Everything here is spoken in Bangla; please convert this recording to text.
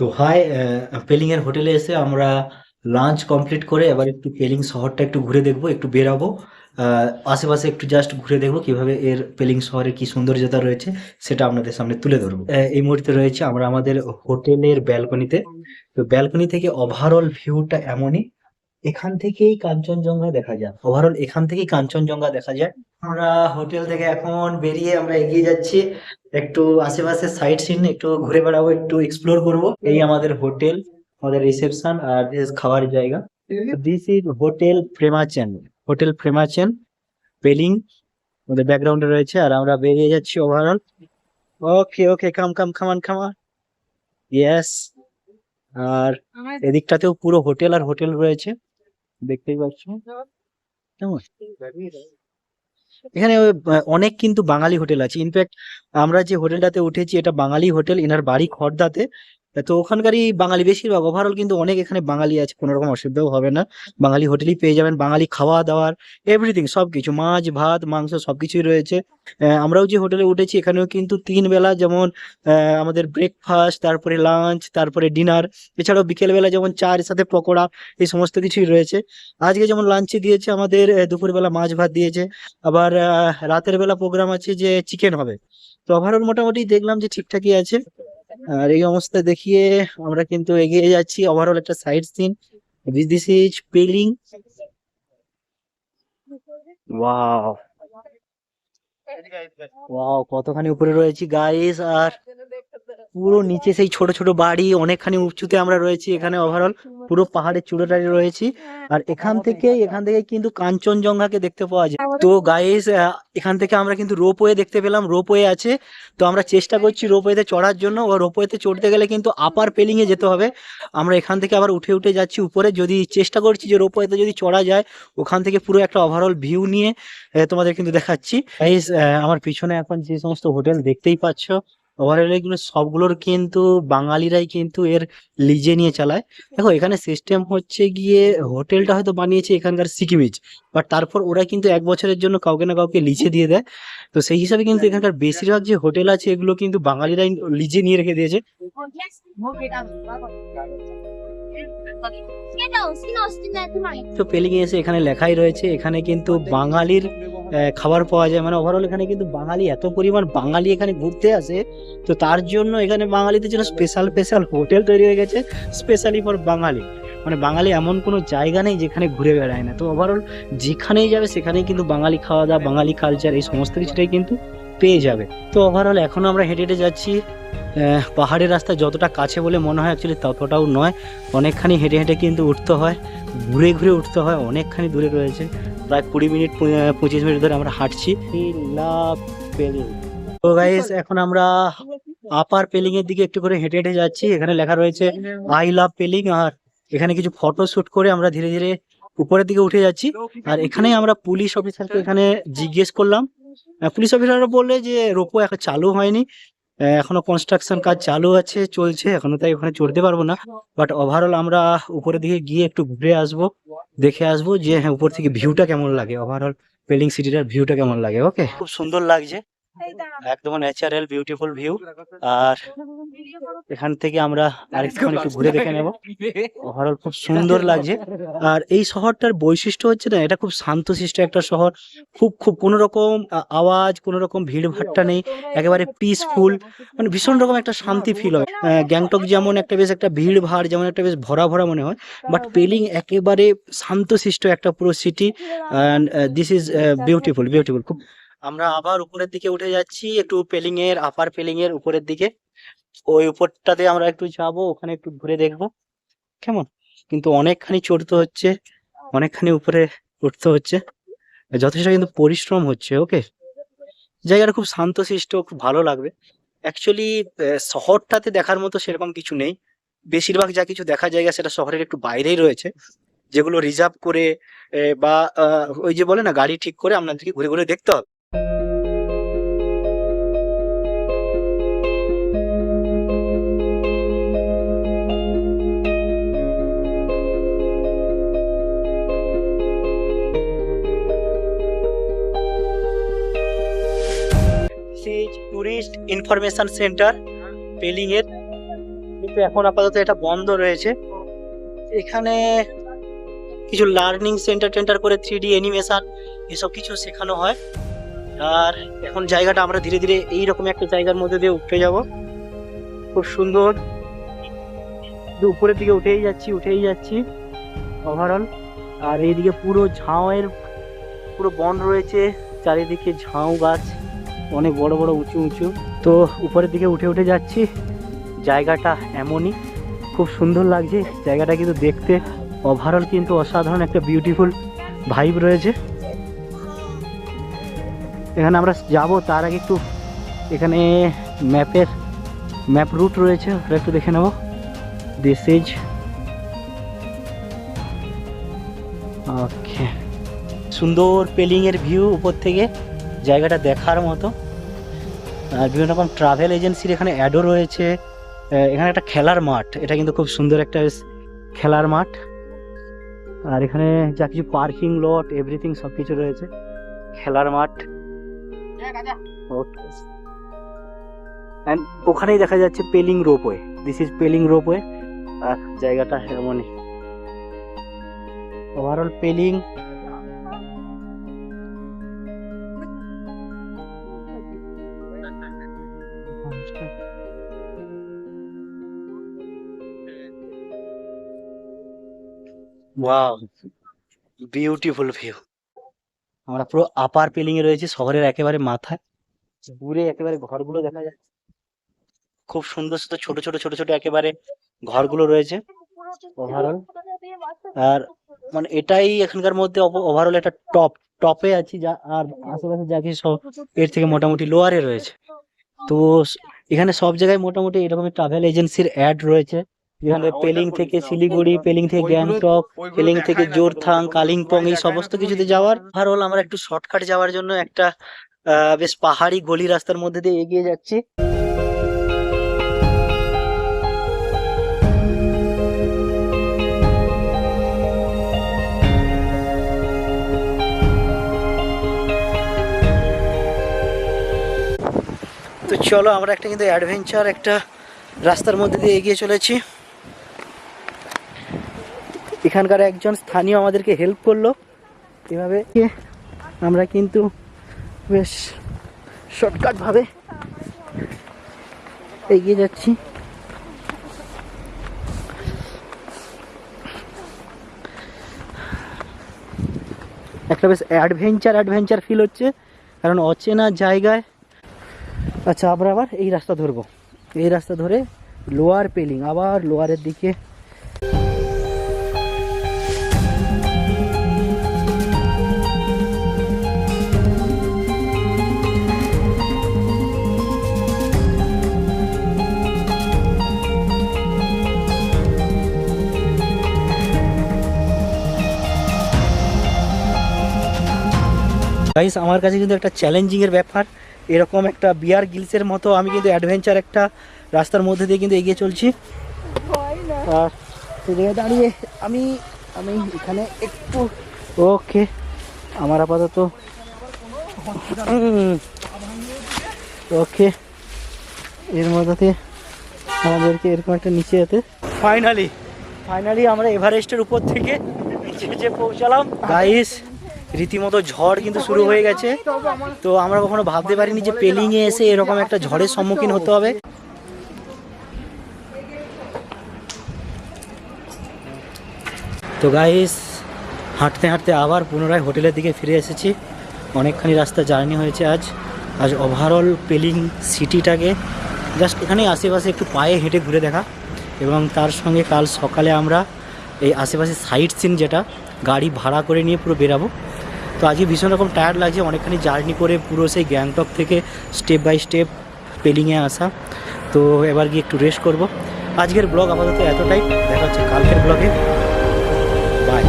তো হাই পেলিং এর হোটেলে এসে আমরা লাঞ্চ কমপ্লিট করে এবার একটু পেলিং শহরটা একটু ঘুরে দেখব, একটু বেরাবো। আশেপাশে একটু জাস্ট ঘুরে দেখব কীভাবে এর পেলিং শহরে কি সৌন্দর্যতা রয়েছে, সেটা আপনাদের সামনে তুলে ধরবো। এই মুহূর্তে রয়েছে আমরা আমাদের হোটেলের ব্যালকনিতে তো ব্যালকনি থেকে ওভারঅল ভিউটা এমনই, এখান থেকেই কাঞ্চনজঙ্ঘা দেখা যায়। ওভারঅল এখান থেকেই কাঞ্চনজঙ্ঘা দেখা যায়। আমরা হোটেল থেকে এখন বেরিয়ে আমরা এগিয়ে যাচ্ছি। একটু আশেপাশে সাইট সিন একটু ঘুরে বেড়াবো একটু এক্সপ্লোর করব। এই আমাদের হোটেল আমাদের রিসেপশন আর খাওয়ার জায়গা। This is hotel Premachen hotel Premachen Pelling আমাদের ব্যাকগ্রাউন্ডে রয়েছে। আর আমরা বেরিয়ে যাচ্ছি ওভারঅল ওকে ওকে কাম কাম খামান খামান ইয়েস আর এদিকটাতেও পুরো হোটেল আর হোটেল রয়েছে। দেখতেই পাচ্ছ? কেমন? এখানে অনেক কিন্তু বাঙালি হোটেল আছে। ইনফ্যাক্ট আমরা যে হোটেলটাতে উঠেছি, এটা বাঙালি হোটেল। এনার বাড়ি খড়দাতে তো ওখানকারই বাঙালি বেশিরভাগ ওভারঅল কিন্তু অনেক এখানে বাঙালি আছে, কোনো রকম অসুবিধাও হবে না। বাঙালি হোটেলই পেয়ে যাবেন, বাঙালি খাওয়া দাওয়ার এভরিথিং সবকিছু, মাছ, ভাত, মাংস, সবকিছুই রয়েছে। আমরাও যে হোটেলে উঠেছি, এখানেও কিন্তু তিন বেলা যেমন আমাদের ব্রেকফাস্ট তারপরে লাঞ্চ তারপরে ডিনার এছাড়াও বিকেলবেলা যেমন চার সাথে পকোড়া, এই সমস্ত কিছুই রয়েছে। আজকে যেমন লাঞ্চে দিয়েছে আমাদের দুপুরবেলা মাছ ভাত দিয়েছে। আবার রাতের বেলা প্রোগ্রাম আছে যে চিকেন হবে। তো ওভারঅল মোটামুটি দেখলাম যে ঠিকঠাকই আছে। আর এই অবস্থা দেখিয়ে আমরা কিন্তু এগিয়ে যাচ্ছি। ওভারঅল একটা side scene this is Pelling wow wow কতখানি উপরে রয়েছি গাইস আর পুরো নিচে সেই ছোট ছোট বাড়ি অনেকখানি উঁচুতে আমরা রয়েছি এখানে ওভারঅল পুরো পাহাড়ের চূড়োটারি রয়েছি। আর এখান থেকে এখান থেকে কিন্তু কাঞ্চনজঙ্ঘাকে দেখতে পাওয়া যায়। তো গাইস এখান থেকে আমরা কিন্তু রোপওয়ে দেখতে পেলাম রোপওয়ে আছে। তো আমরা চেষ্টা করছি রোপওয়েতে চড়ার জন্য। ও রোপওয়েতে চড়তে গেলে কিন্তু আপার পেলিং এ যেতে হবে। আমরা এখান থেকে আবার উঠে উঠে যাচ্ছি উপরে। যদি চেষ্টা করছি যে রোপওয়েতে যদি চড়া যায় ওখান থেকে পুরো একটা ওভারঅল ভিউ নিয়ে তোমাদের কিন্তু দেখাচ্ছি। গাইস আমার পিছনে এখন যে সমস্ত হোটেল দেখতেই পাচ্ছ ওভারঅল এগুলো সবগুলোর কিন্তু বাঙালিরাই কিন্তু এর লিজে নিয়ে চালায়। দেখো, এখানে সিস্টেম হচ্ছে গিয়ে হোটেলটা হয়তো বানিয়েছে এখানকার সিকিমিজ বাট তারপর ওরা কিন্তু এক বছরের জন্য কাউকে না কাউকে লিজে দিয়ে দেয়। তো সেই হিসাবে কিন্তু এখানকার বেশিরভাগ যে হোটেল আছে, এগুলো কিন্তু বাঙালিরাই লিজে নিয়ে রেখে দিয়েছে। তো পেলিং এসে এখানে লেখাই রয়েছে, এখানে কিন্তু বাঙালির খাবার পাওয়া যায়। মানে ওভারঅল এখানে কিন্তু বাঙালি এত পরিমাণ বাঙালি এখানে ঘুরতে আসে, তো তার জন্য এখানে বাঙালিদের জন্য স্পেশাল স্পেশাল হোটেল তৈরি হয়ে গেছে স্পেশালি ফর বাঙালি। মানে বাঙালি এমন কোনো জায়গা নেই যেখানে ঘুরে বেড়ায় না। তো ওভারঅল যেখানেই যাবে সেখানেই কিন্তু বাঙালি খাওয়া দাওয়া, বাঙালি কালচার এই সমস্ত কিছুটাই কিন্তু পেয়ে যাবে। তো ওভারঅল এখনও আমরা হেঁটে হেঁটে যাচ্ছি। পাহাড়ের রাস্তা যতটা কাছে বলে মনে হয় অ্যাকচুয়ালি ততটাও নয়। অনেকখানি হেঁটে হেঁটে কিন্তু উঠতে হয়, ঘুরে ঘুরে উঠতে হয়, অনেকখানি দূরে রয়েছে। প্রায় কুড়ি মিনিট পঁচিশ মিনিট ধরে আমরা হাঁটছি। তো গাইস এখন আমরা আপার পেলিং এর দিকে একটু করে হেঁটে হেঁটে যাচ্ছি। এখানে লেখা রয়েছে আই লাভ পেলিং আর এখানে কিছু ফটো শুট করে আমরা ধীরে ধীরে উপরের দিকে উঠে যাচ্ছি। আর এখানে আমরা পুলিশ অফিসারকে এখানে জিজ্ঞেস করলাম। পুলিশ অফিসাররা বললে যে, রোপো এখন চালু হয়নি। এখনও কনস্ট্রাকশন কাজ চালু আছে, চলছে, এখনও তাই ওখানে চড়তে পারব না। বাট ওভারঅল আমরা উপরের দিকে গিয়ে একটু ঘুরে আসব, দেখে আসব যে হ্যাঁ উপর থেকে ভিউটা কেমন লাগে। ওভারঅল পেলিং সিটিটার ভিউটা কেমন লাগে ওকে খুব সুন্দর লাগছে। একদম ন্যাচারাল বিউটিফুল ভিউ আর এখান থেকে আমরা আরেকটুখানি একটু ঘুরে দেখে নেব। ওভারঅল খুব সুন্দর লাগছে। আর এই শহরটার বৈশিষ্ট্য হচ্ছে না এটা খুব শান্তশিষ্ট একটা শহর। খুব খুব কোনো রকম আওয়াজ কোনো রকম ভিড় ভাট্টা নেই। একেবারে পিসফুল মানে ভীষণ রকম একটা শান্তি ফিল হয়। গ্যাংটক যেমন একটা বেশ একটা ভিড় ভাড় যেমন একটা বেশ ভরা ভরা মনে হয়। বাট পেলিং একেবারে শান্তশিষ্ট একটা পুরো city and this is beautiful beautiful খুব আমরা আবার উপরের দিকে উঠে যাচ্ছি, একটু পেলিং এর আপার পেলিং এর উপরের দিকে। ওই উপরটাতে আমরা একটু যাব, ওখানে একটু ঘুরে দেখব। কেমন? কিন্তু অনেকখানি চড়তে হচ্ছে, অনেকখানি উপরে উঠতে হচ্ছে। যথেষ্ট কিন্তু পরিশ্রম হচ্ছে ওকে জায়গাটা খুব শান্ত শান্তশিষ্ট, খুব ভালো লাগবে। অ্যাকচুয়ালি শহরটাতে দেখার মতো সেরকম কিছু নেই। বেশিরভাগ যা কিছু দেখা জায়গা সেটা শহরের একটু বাইরেই রয়েছে। যেগুলো রিজার্ভ করে বা ওই যে বলে না, গাড়ি ঠিক করে আপনাদেরকে ঘুরে ঘুরে দেখতে হবে। ইনফরমেশন সেন্টার পেলিং এর। কিন্তু এখন আপাতত এটা বন্ধ রয়েছে। এখানে কিছু লার্নিং সেন্টার টেন্টার করে থ্রি ডি অ্যানিমেশন এসব কিছু শেখানো হয়। আর এখন জায়গাটা আমরা ধীরে ধীরে এইরকম একটা জায়গার মধ্যে দিয়ে উঠে যাব। খুব সুন্দর। উপরের দিকে উঠেই যাচ্ছি উঠেই যাচ্ছি। ওভারঅল আর এইদিকে পুরো ঝাউয়ের, পুরো বন রয়েছে। চারিদিকে ঝাউ গাছ। অনেক বড় বড় উঁচু উঁচু। তো উপরের দিকে উঠে উঠে যাচ্ছি। জায়গাটা এমনই, খুব সুন্দর লাগছে। জায়গাটা কিন্তু দেখতে ওভারঅল কিন্তু অসাধারণ একটা বিউটিফুল ভাইব রয়েছে। এখানে আমরা যাব, তার আগে একটু এখানে ম্যাপের ম্যাপ রুট রয়েছে, ওটা একটু দেখে নেব। দিস ইজ ওকে সুন্দর পেলিংয়ের ভিউ উপর থেকে জায়গাটা দেখার মতো। বিভিন্ন রকম ট্রাভেল এজেন্সির এখানে অ্যাডও রয়েছে। এখানে একটা খেলার মাঠ। এটা কিন্তু খুব সুন্দর একটা খেলার মাঠ। আর এখানে যা কিছু পার্কিং লট এভরিথিং সব কিছু রয়েছে। খেলার মাঠ. And ওখানেই দেখা যাচ্ছে Pelling ropeway this is Pelling ropeway আর জায়গাটা এমনই। Overall Pelling wow beautiful view আমরা পুরো আপার পেলিং এ রয়েছে শহরের একেবারে মাথায়। দূরে একেবারে ঘরগুলো দেখা যাচ্ছে। খুব সুন্দর সুন্দর ছোট ছোট ছোট ছোট একেবারে ঘরগুলো রয়েছে। ওভারঅল আর মানে এটাই এখানকার মধ্যে ওভারঅল একটা টপ টপে আছি যা আর আশেপাশে যা কিছু সব এর থেকে মোটামুটি লোয়ারে রয়েছে। তো এখানে সব জায়গায় মোটামুটি এরকম ট্রাভেল এজেন্সির অ্যাড রয়েছে। যেখানে পেলিং থেকে শিলিগুড়ি পেলিং থেকে গ্যাংটক পেলিং থেকে জোরথাং কালিম্পং এই সমস্ত কিছুতে যাওয়ার। হল আমরা একটু শর্টকাট যাওয়ার জন্য একটা বেশ পাহাড়ি গলি রাস্তার মধ্যে দিয়ে এগিয়ে যাচ্ছি। তো চলো আমরা একটা কিন্তু অ্যাডভেঞ্চার একটা রাস্তার মধ্যে দিয়ে এগিয়ে চলেছি। এখানকার একজন স্থানীয় আমাদেরকে হেল্প করল। এভাবে আমরা কিন্তু বেশ শর্টকাট ভাবে এগিয়ে যাচ্ছি। একটা বেশ অ্যাডভেঞ্চার অ্যাডভেঞ্চার ফিল হচ্ছে, কারণ অচেনা জায়গায়। আচ্ছা আমরা আবার এই রাস্তা ধরবো। এই রাস্তা ধরে লোয়ার পেলিং আবার লোয়ারের দিকে গাইস আমার কাছে কিন্তু একটা চ্যালেঞ্জিং এর ব্যাপার। এরকম একটা বিয়ার গিলসের মতো আমি কিন্তু অ্যাডভেঞ্চার একটা রাস্তার মধ্যে দিয়ে কিন্তু এগিয়ে চলছি। আর জায়গায় দাঁড়িয়ে আমি আমি এখানে একটু ওকে আমার আপাতত ওকে এর মধ্যে আমাদেরকে এরকম একটা নিচে যেতে। ফাইনালি ফাইনালি আমরা এভারেস্টের উপর থেকে নিচে যে পৌঁছালাম। গাইস রীতিমতো ঝড় কিন্তু শুরু হয়ে গেছে। তো আমরা কখনো ভাবতে পারিনি যে পেলিং এ এসে এরকম একটা ঝড়ের সম্মুখীন হতে হবে। তো গাইস হাঁটতে হাঁটতে আবার পুনরায় হোটেলের দিকে ফিরে এসেছি। অনেকখানি রাস্তা জার্নি হয়েছে আজ। আজ ওভারঅল পেলিং সিটিটাকে জাস্ট এখানে আশেপাশে একটু পায়ে হেঁটে ঘুরে দেখা এবং তার সঙ্গে কাল সকালে আমরা এই আশেপাশে সাইট সিন যেটা, গাড়ি ভাড়া করে নিয়ে পুরো বেরাবো। তো আজকে ভীষণ রকম টায়ার্ড লাগছে, অনেকখানি জার্নি করে পুরো সেই গ্যাংটক থেকে স্টেপ বাই স্টেপ পেলিংয়ে আসা। তো এবার গিয়ে একটু রেস্ট করব। আজকের ব্লগ আপাতত এতটাই, দেখা হচ্ছে কালকের ব্লগে বাই